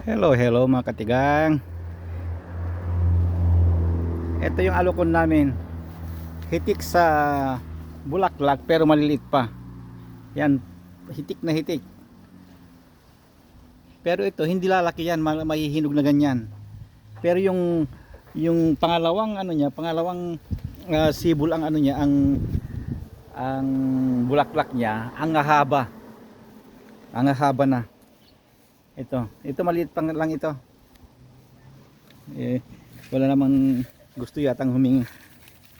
Hello, hello mga katigang. Ito yung alukon namin. Hitik sa bulaklak pero maliliit pa. Yan, hitik na hitik. Pero ito hindi lalaki yan, ma- mahihinog na ganyan. Pero yung yung pangalawang ano niya, pangalawang ah, sibol ang ano niya, ang ang bulaklak niya, ang haba. Ang haba na. Ito, ito maliit pang lang ito. Eh, wala namang gusto yatang humingi.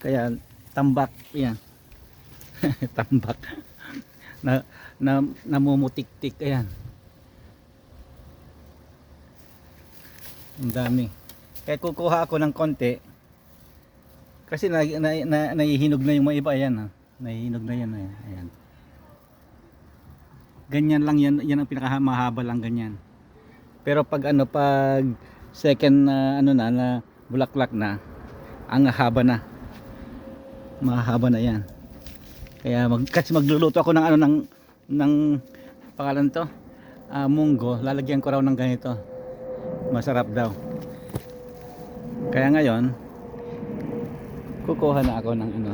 Kaya tambak, yan. tambak. na, na namumutik-tik, ayan. Ang dami. Kaya kukuha ako ng konti. Kasi na, na, na, nahihinog na yung mga iba, ayan. Ha. Nahihinog na yan, ayan. Ganyan lang yan, yan ang pinakamahaba lang ganyan. Pero pag ano pag second na ano na na bulaklak na ang haba na. Mahaba na 'yan. Kaya mag kasi magluluto ako ng ano ng ng pangalan to. ah, munggo, lalagyan ko raw ng ganito. Masarap daw. Kaya ngayon kukuha na ako ng ano.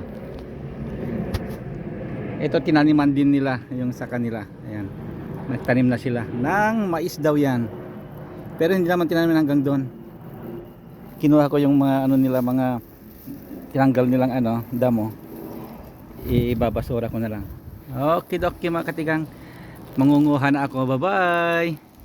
Ito tinaniman din nila yung sa kanila. Ayan. Nagtanim na sila ng mais daw 'yan. Pero hindi naman tinanim hanggang doon. Kinuha ko yung mga ano nila mga tinanggal nilang ano, damo. Ibabasura ko na lang. Okay, doki mga katigang. Mangunguha na ako. Bye-bye.